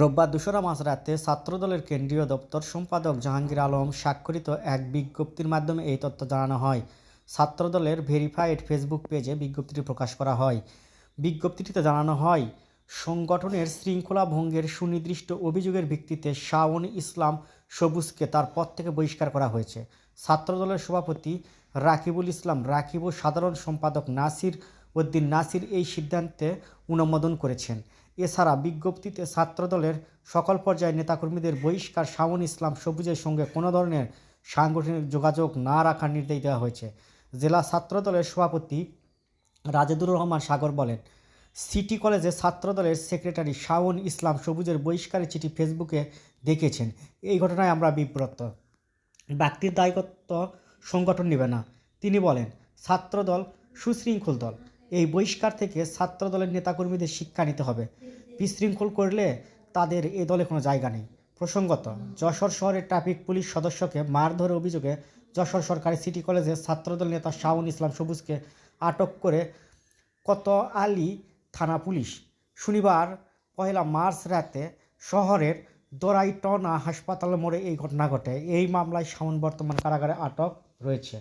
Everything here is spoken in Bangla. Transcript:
রোববার দোসরা মাঝরাতে ছাত্রদলের কেন্দ্রীয় দপ্তর সম্পাদক জাহাঙ্গীর আলম স্বাক্ষরিত এক বিজ্ঞপ্তির মাধ্যমে এই তথ্য জানানো হয়। ছাত্রদলের ভেরিফাইড ফেসবুক পেজে বিজ্ঞপ্তিটি প্রকাশ করা হয়। বিজ্ঞপ্তিটিতে জানানো হয়, সংগঠনের শৃঙ্খলা ভঙ্গের সুনির্দিষ্ট অভিযোগের ভিত্তিতে শাওন ইসলাম সবুজকে তার পদ থেকে বহিষ্কার করা হয়েছে। ছাত্রদলের সভাপতি রাকিবুল ইসলাম, রাকিব ও সাধারণ সম্পাদক নাসির উদ্দিন নাসির এই সিদ্ধান্তে অনুমোদন করেছেন। এছাড়া বিজ্ঞপ্তিতে ছাত্রদলের সকল পর্যায়ে নেতাকর্মীদের বহিষ্কার, শাওন ইসলাম সবুজের সঙ্গে কোনো ধরনের সাংগঠনিক যোগাযোগ না রাখার নির্দেশ দেওয়া হয়েছে। জেলা ছাত্রদলের সভাপতি রাজেদুর রহমান সাগর বলেন, সিটি কলেজে ছাত্রদলের সেক্রেটারি শাওন ইসলাম সবুজের বহিষ্কারের চিঠি ফেসবুকে দেখেছেন। এই ঘটনায় আমরা বিব্রত। ব্যক্তির দায়িত্ব সংগঠন নেবে না। তিনি বলেন, ছাত্রদল সুশৃঙ্খল দল। এই বহিষ্কার থেকে ছাত্রদলের নেতাকর্মীদের শিক্ষা নিতে হবে। বিশৃঙ্খল করলে তাদের এ দলে কোনো জায়গা নেই। প্রসঙ্গত, যশোর শহরের ট্রাফিক পুলিশ সদস্যকে মারধরের অভিযোগে যশোর সরকারি সিটি কলেজের ছাত্রদল নেতা শাওন ইসলাম সবুজকে আটক করে কত আলী থানা পুলিশ। শনিবার পয়লা মার্চ রাতে শহরের দোরাইটনা হাসপাতাল মোড়ে এই ঘটনা ঘটে। এই মামলায় শাওন বর্তমান কারাগারে আটক রয়েছে।